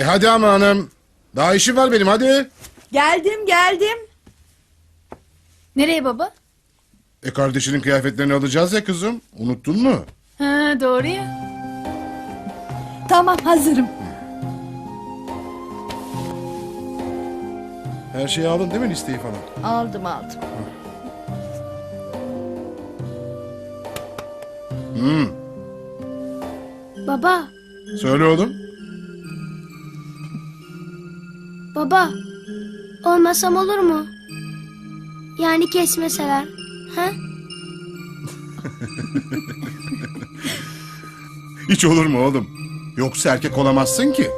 E hadi ama hanım. Daha işim var benim hadi. Geldim geldim. Nereye baba? E kardeşinin kıyafetlerini alacağız ya kızım. Unuttun mu? Ha doğru ya. Tamam hazırım. Her şeyi aldın değil mi listeyi falan? Aldım aldım. Baba, Söyle oğlum. Baba. Olmasam olur mu? Yani kesmeseler. Ha? Hiç olur mu oğlum? Yoksa erkek olamazsın ki.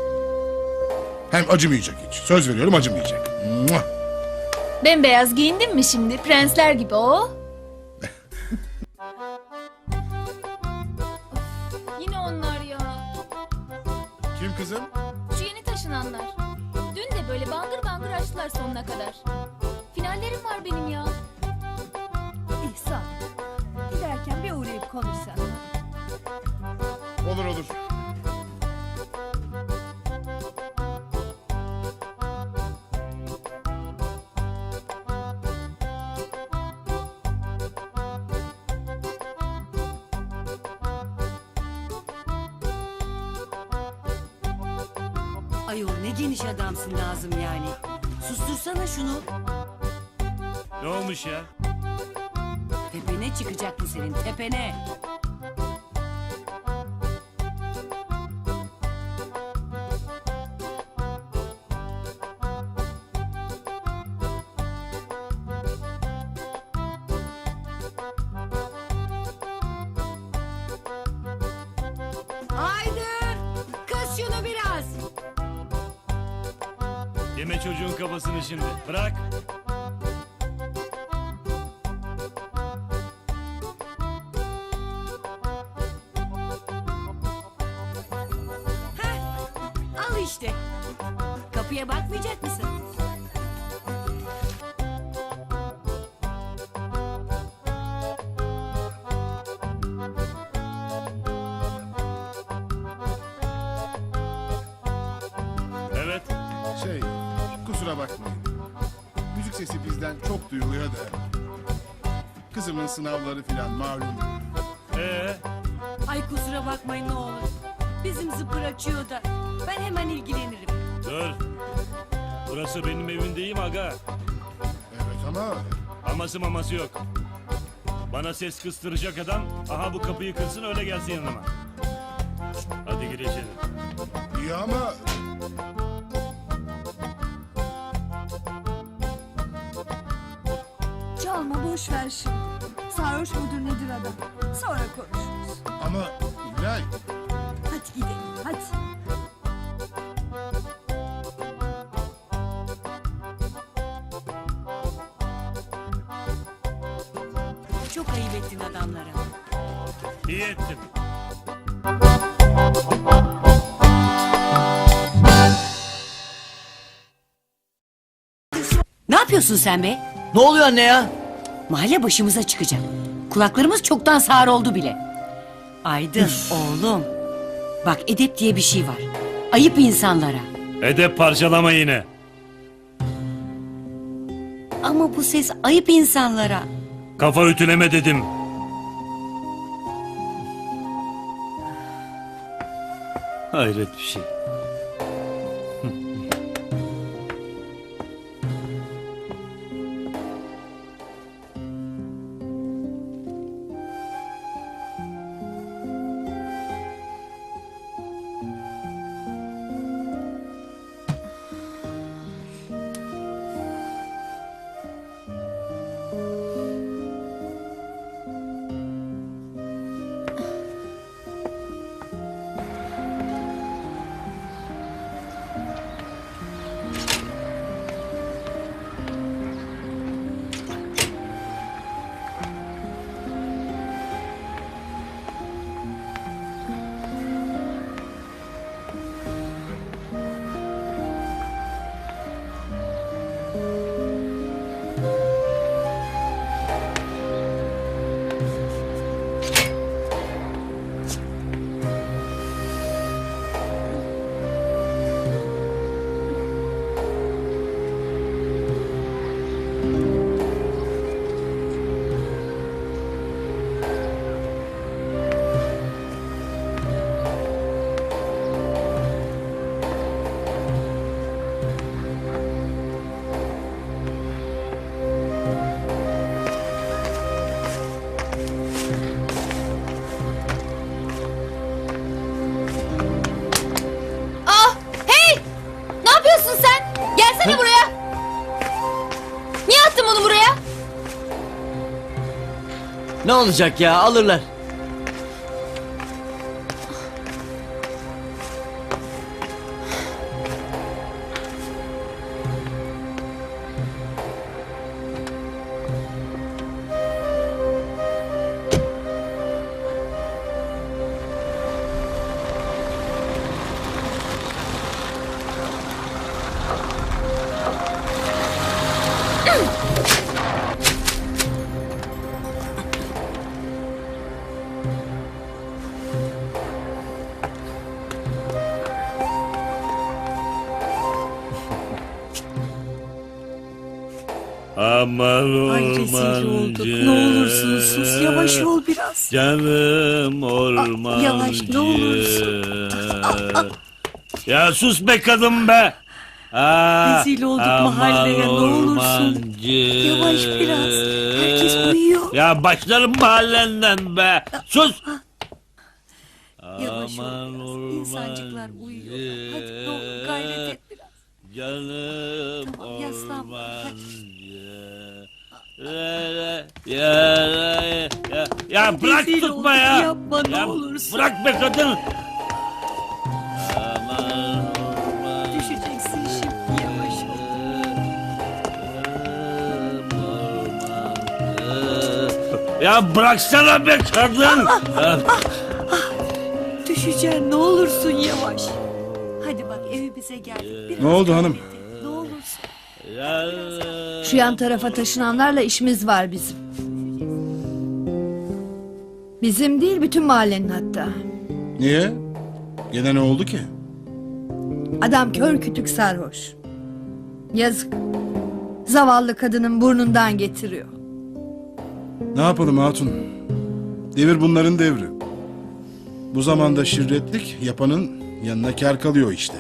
Hem acımayacak hiç. Söz veriyorum acımayacak. Muah! Bembeyaz giyindin mi şimdi? Prensler gibi o. Ayol ne geniş adamsın lazım yani. Sustursana şunu. Ne olmuş ya? Tepene çıkacaktı senin tepene. İşte. Kapıya bakmayacak mısın? Evet. Şey kusura bakmayın. Müzik sesi bizden çok duyuluyor da. Kızımın sınavları filan malum. Ee, Ay kusura bakmayın ne olur. Bizim zıpır açıyor da. Hemen ilgilenirim. dur. Burası benim evim değil mi aga? Evet ama Aması maması yok. Bana ses kıstıracak adam aha bu kapıyı kırsın öyle gelsin yanıma. Hadi gir içeri. iyi ama Çalma boş ver şimdi. Sarhoş mudur nedir adam? Sonra konuşuruz. ama İlay Hadi gidelim hadi. İyi ettin. Ne yapıyorsun sen be? Ne oluyor anne ya? Mahalle başımıza çıkacak. Kulaklarımız çoktan sağır oldu bile. Aydın oğlum. Bak edep diye bir şey var. Ayıp insanlara. Edep parçalama yine. Ama bu ses ayıp insanlara. Kafa ütüleme dedim. Hayret bir şey. Ne olacak ya alırlar. Aman Ay rezil olduk. Ne olursun sus. Yavaş ol biraz. Canım ormancı. yavaş, ne olursun. Ya sus be kadın be. Aa, Rezil olduk mahalleye, ne olursun. Yavaş biraz. Herkes uyuyor. Ya başlarım mahallenden be. Sus. Yavaş ol biraz. İnsancıklar uyuyor. Hadi ne olur gayret et biraz. Canım Tamam, ormancı. Ya, ya, ya, ya, ya bırak Rezil tutma olduk, ya. yapma, ne Ya olursun. Bırak be kadın. Aman ormancı. Düşeceksin şimdi yavaş ol. Ya bıraksana be kadın. Düşeceksin ne olursun yavaş. Hadi bak evimize geldik. Biraz Ne oldu hanım? Ne olursun. Ya- Şu yan tarafa taşınanlarla işimiz var bizim. Bizim değil bütün mahallenin hatta. Niye? Gene ne oldu ki? Adam kör kütük sarhoş. Yazık. Zavallı kadının burnundan getiriyor. Ne yapalım hatun? Devir bunların devri. Bu zamanda şirretlik yapanın yanına kar kalıyor işte.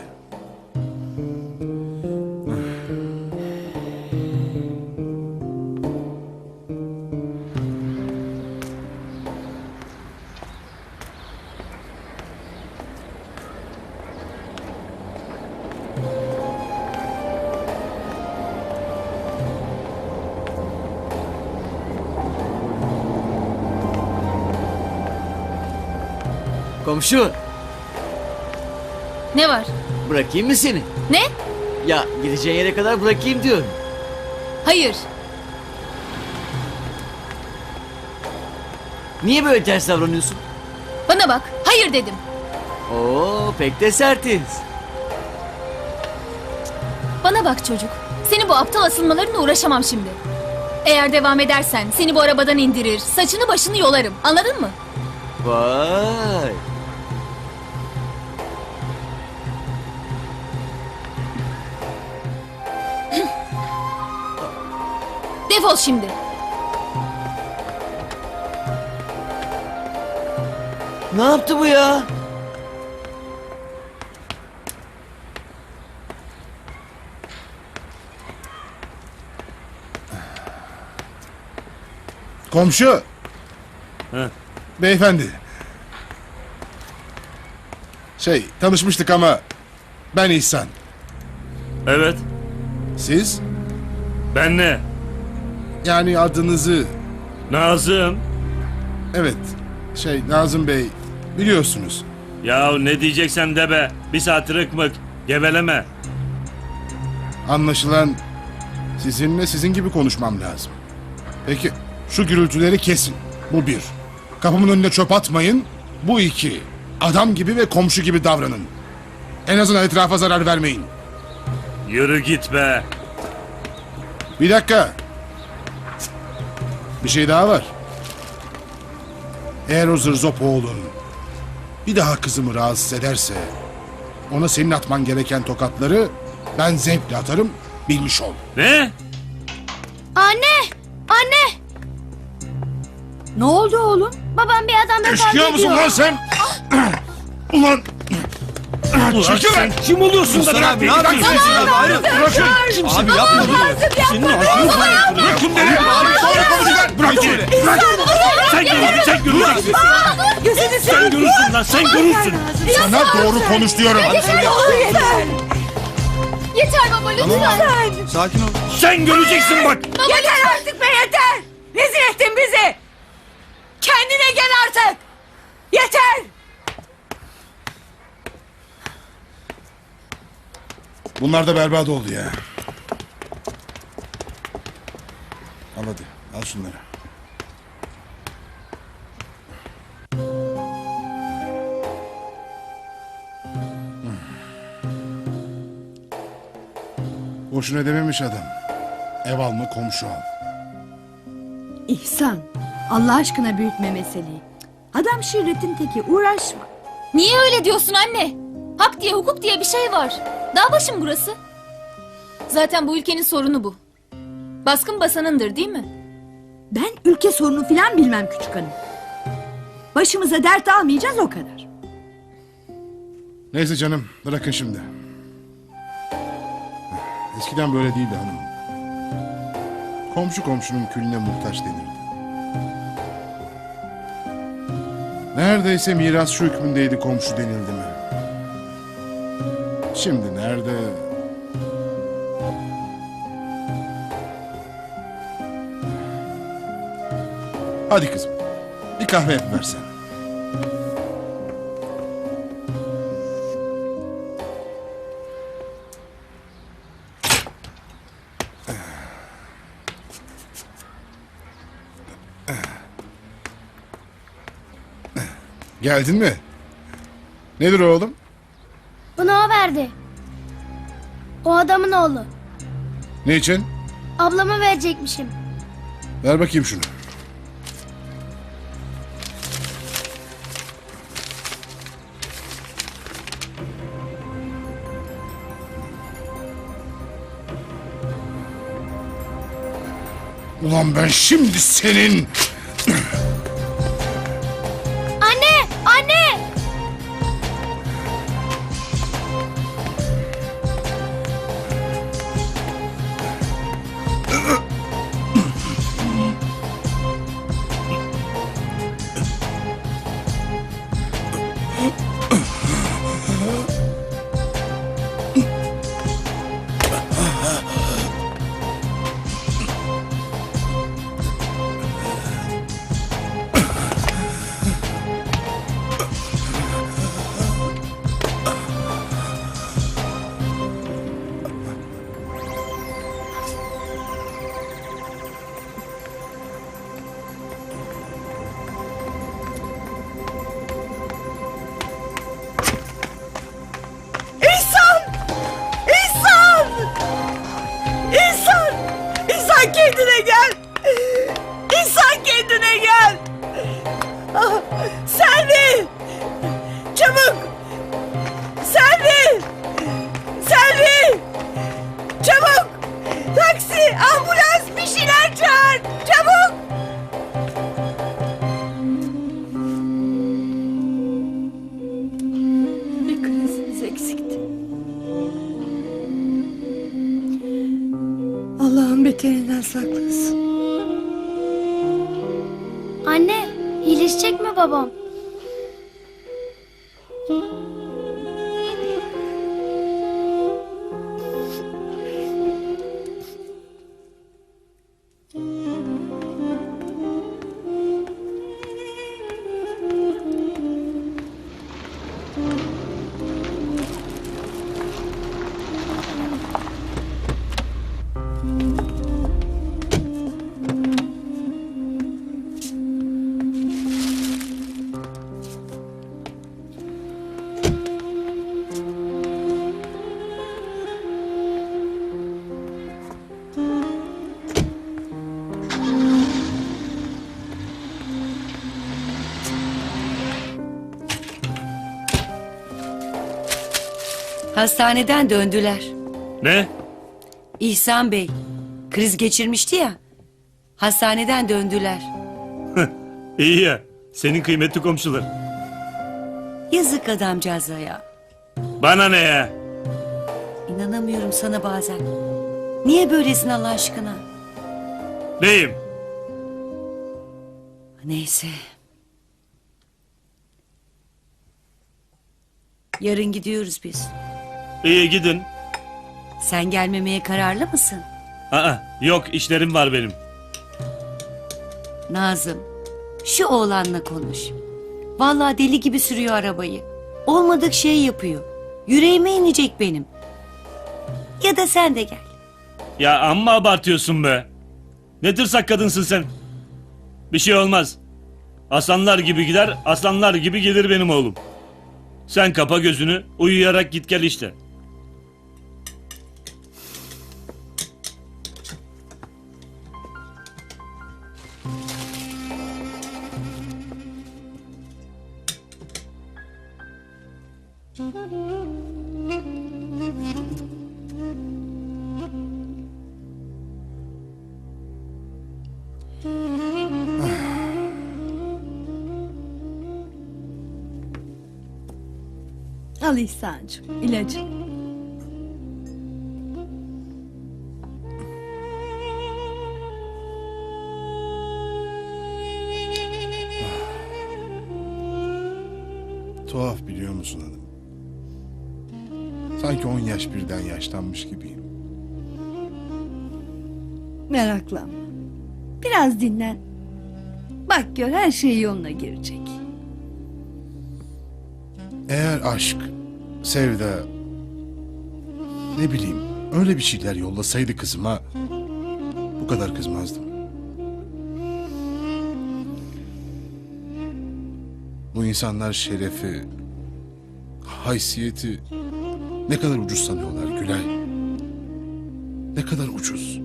Komşu Ne var? bırakayım mı seni? Ne? Ya gideceğin yere kadar bırakayım diyorum. Hayır. Niye böyle ters davranıyorsun? Bana bak. Hayır dedim. Oo pek de sertiniz. Bana bak çocuk. Seni bu aptal asılmalarına uğraşamam şimdi. Eğer devam edersen seni bu arabadan indirir, saçını başını yolarım. Anladın mı? Vay. Defol şimdi. Ne yaptı bu ya? Komşu! He. Beyefendi. Şey, tanışmıştık ama ben İhsan. Evet. Siz? Ben ne? Yani adınızı, Nazım. evet, şey Nazım Bey biliyorsunuz. Ya ne diyeceksen de be. Bir saat rıkmık. Geveleme. Anlaşılan sizinle sizin gibi konuşmam lazım. Peki şu gürültüleri kesin. Bu bir. Kapımın önüne çöp atmayın. Bu iki. Adam gibi ve komşu gibi davranın. En azından etrafa zarar vermeyin. Yürü git be. Bir dakika. Bir şey daha var. Eğer o zırzop oğlun bir daha kızımı rahatsız ederse ona senin atman gereken tokatları ben zevkle atarım bilmiş ol. Ne? Anne! Anne! Ne oldu oğlum? Babam bir adamla kavga Eşkıya ediyor. lan sen? Ulan! Ulan sen kim oluyorsun da bırak beni? Bırakın! Kimse bir yapma bunu. Bırakın beni! Geç şöyle. Sen görürsün, sen görürsün. Sen görürsün lan, sen görürsün. Sana doğru konuş diyorum. Yeter oğlum yeter. Yeter baba lütfen. Tamam. Sakin ol. Sen göreceksin bak. Baba, yeter artık be yeter. Rezil ettin bizi. Kendine gel artık. Yeter. Bunlar da berbat oldu ya. Al hadi al şunları. Boşuna dememiş adam. Ev alma komşu al. İhsan Allah aşkına büyütme meseleyi. Adam şirretin teki uğraşma. Niye öyle diyorsun anne? Hak diye hukuk diye bir şey var. Dağ başım burası. Zaten bu ülkenin sorunu bu. Baskın basanındır değil mi? Ben ülke sorunu filan bilmem küçük hanım. Başımıza dert almayacağız o kadar. Neyse canım bırakın şimdi. Eskiden böyle değildi hanım. Komşu komşunun külüne muhtaç denirdi. Neredeyse miras şu hükmündeydi komşu denildi mi? Şimdi nerede? Hadi kızım. Bir kahve yapıversen. Geldin mi? Nedir oğlum? Bana o verdi. O adamın oğlu. Ne için? Ablama verecekmişim. Ver bakayım şunu. Ulan ben şimdi senin... Hastaneden döndüler. Ne? İhsan Bey kriz geçirmişti ya. Hastaneden döndüler. İyi ya. Senin kıymetli komşular. Yazık adamcağıza ya. Bana ne ya? İnanamıyorum sana bazen. Niye böylesin Allah aşkına? Neyim? Neyse. Yarın gidiyoruz biz. İyi gidin. Sen gelmemeye kararlı mısın? Aa, yok işlerim var benim. Nazım, şu oğlanla konuş. Vallahi deli gibi sürüyor arabayı. Olmadık şey yapıyor. Yüreğime inecek benim. Ya da sen de gel. Ya amma abartıyorsun be. Ne tırsak kadınsın sen. Bir şey olmaz. Aslanlar gibi gider, aslanlar gibi gelir benim oğlum. Sen kapa gözünü, uyuyarak git gel işte. Al İhsan'cığım ilacı. Yaşlanmış gibiyim. Meraklanma. Biraz dinlen. Bak gör her şey yoluna girecek. Eğer aşk, sevda, ne bileyim öyle bir şeyler yollasaydı kızıma bu kadar kızmazdım. Bu insanlar şerefi, haysiyeti ne kadar ucuz sanıyorlar Gülay. Ne kadar ucuz.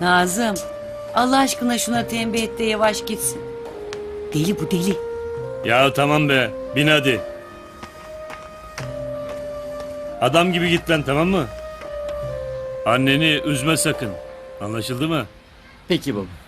Nazım. Allah aşkına şuna tembih et de yavaş gitsin. Deli bu deli. Ya tamam be, bin hadi. Adam gibi git lan tamam mı? Anneni üzme sakın. Anlaşıldı mı? Peki baba.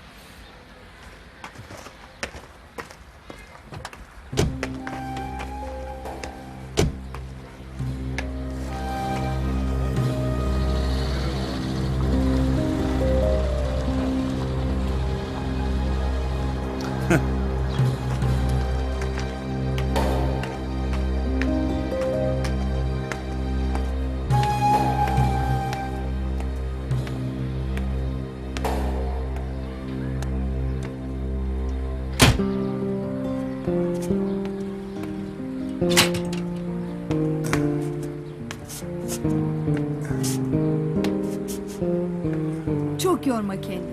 Çok yorma kendini.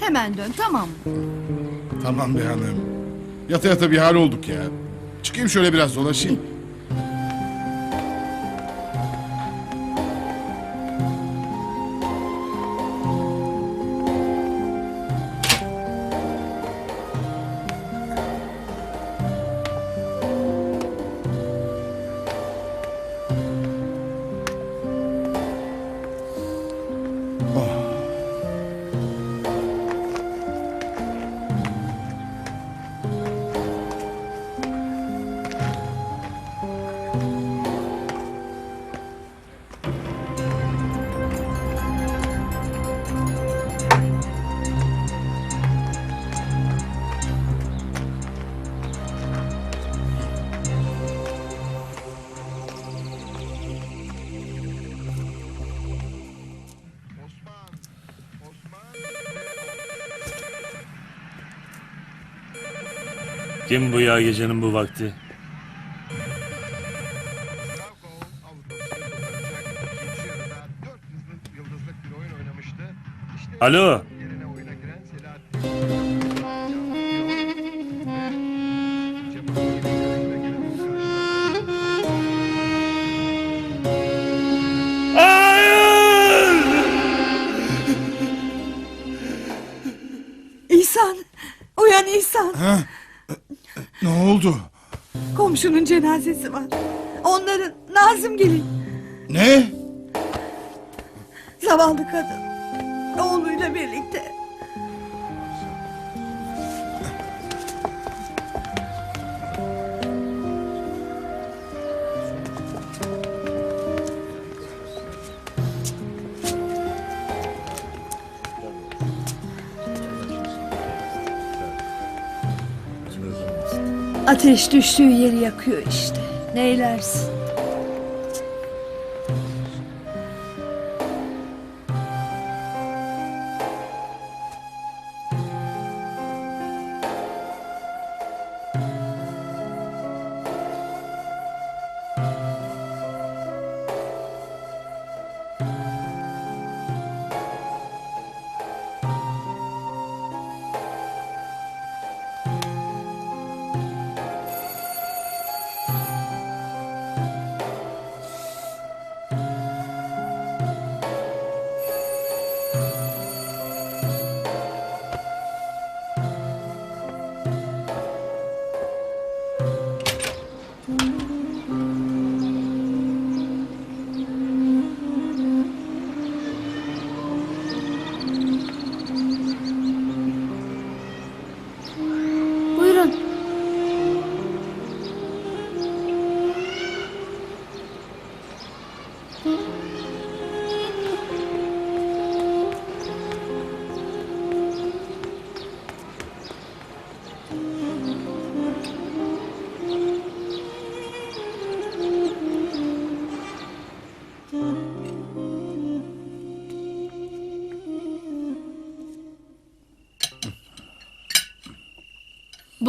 Hemen dön tamam mı? Tamam be hanım. Yata yata bir hal olduk ya. Çıkayım şöyle biraz dolaşayım. Kim bu ya gecenin bu vakti? Alo. Ne oldu? Komşunun cenazesi var. Onların Nazım gelin. Ne? Zavallı kadın. Oğluyla birlikte. Ateş düştüğü yeri yakıyor işte. Neylersin?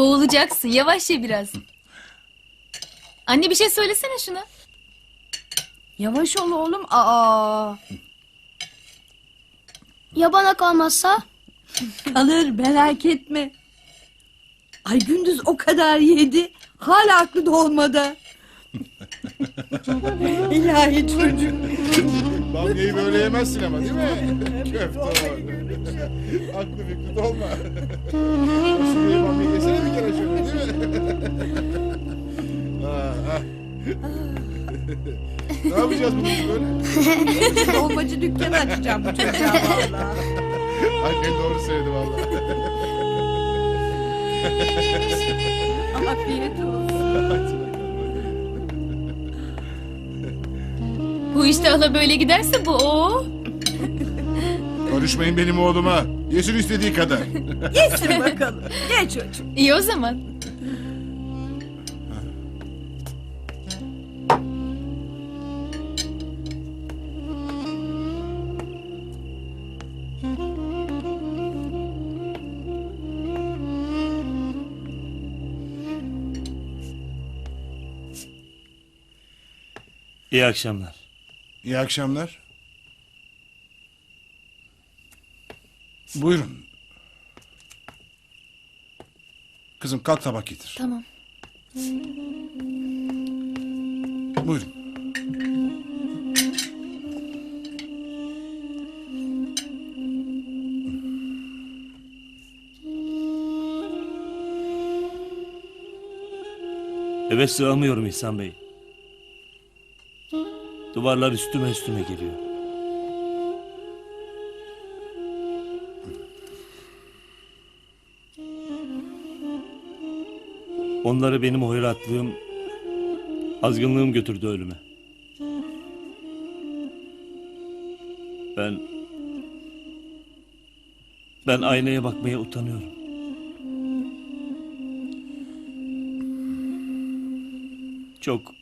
Boğulacaksın. Yavaş ye biraz. Anne bir şey söylesene şuna. Yavaş ol oğlum. Aa. Ya bana kalmazsa? Kalır merak etme. Ay gündüz o kadar yedi. Hala aklı dolmadı. İlahi çocuk. Bamyayı böyle yemezsin ama değil mi? Köfte var. Aklı fikri dolma. ne yapacağız bunu böyle? Dolmacı dükkanı açacağım bu çocuğa valla. Annen doğru söyledi vallahi. Afiyet olsun. Bu işte hala böyle giderse bu o. Konuşmayın benim oğluma. Yesin istediği kadar. Yesin bakalım. Ye çocuk. İyi o zaman. İyi akşamlar. İyi akşamlar. Buyurun. Kızım kalk tabak getir. Tamam. Buyurun. Eve sığamıyorum İhsan Bey. Duvarlar üstüme üstüme geliyor. Onları benim hoyratlığım, azgınlığım götürdü ölüme. Ben... Ben aynaya bakmaya utanıyorum. Çok...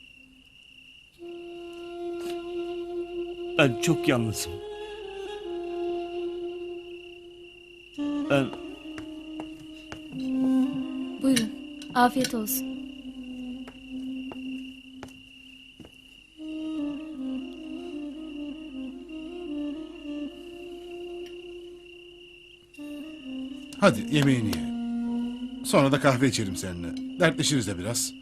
Ben çok yalnızım. Ben... Buyurun. Afiyet olsun. Hadi yemeğini ye. Sonra da kahve içelim seninle. Dertleşiriz de biraz.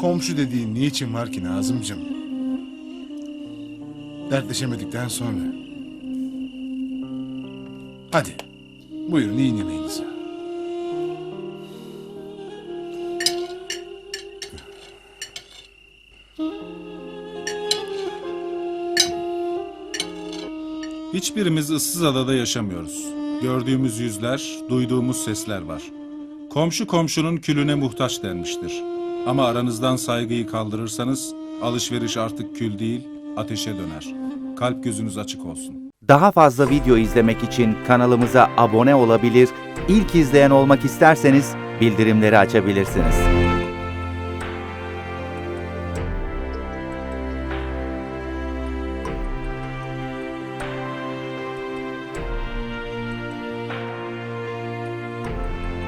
Komşu dediğin niçin var ki Nazımcığım? Dertleşemedikten sonra. Hadi. Buyurun yiyin yemeğinizi. Hiçbirimiz ıssız adada yaşamıyoruz. Gördüğümüz yüzler, duyduğumuz sesler var. Komşu komşunun külüne muhtaç denmiştir. Ama aranızdan saygıyı kaldırırsanız alışveriş artık kül değil, ateşe döner. Kalp gözünüz açık olsun. Daha fazla video izlemek için kanalımıza abone olabilir, ilk izleyen olmak isterseniz bildirimleri açabilirsiniz.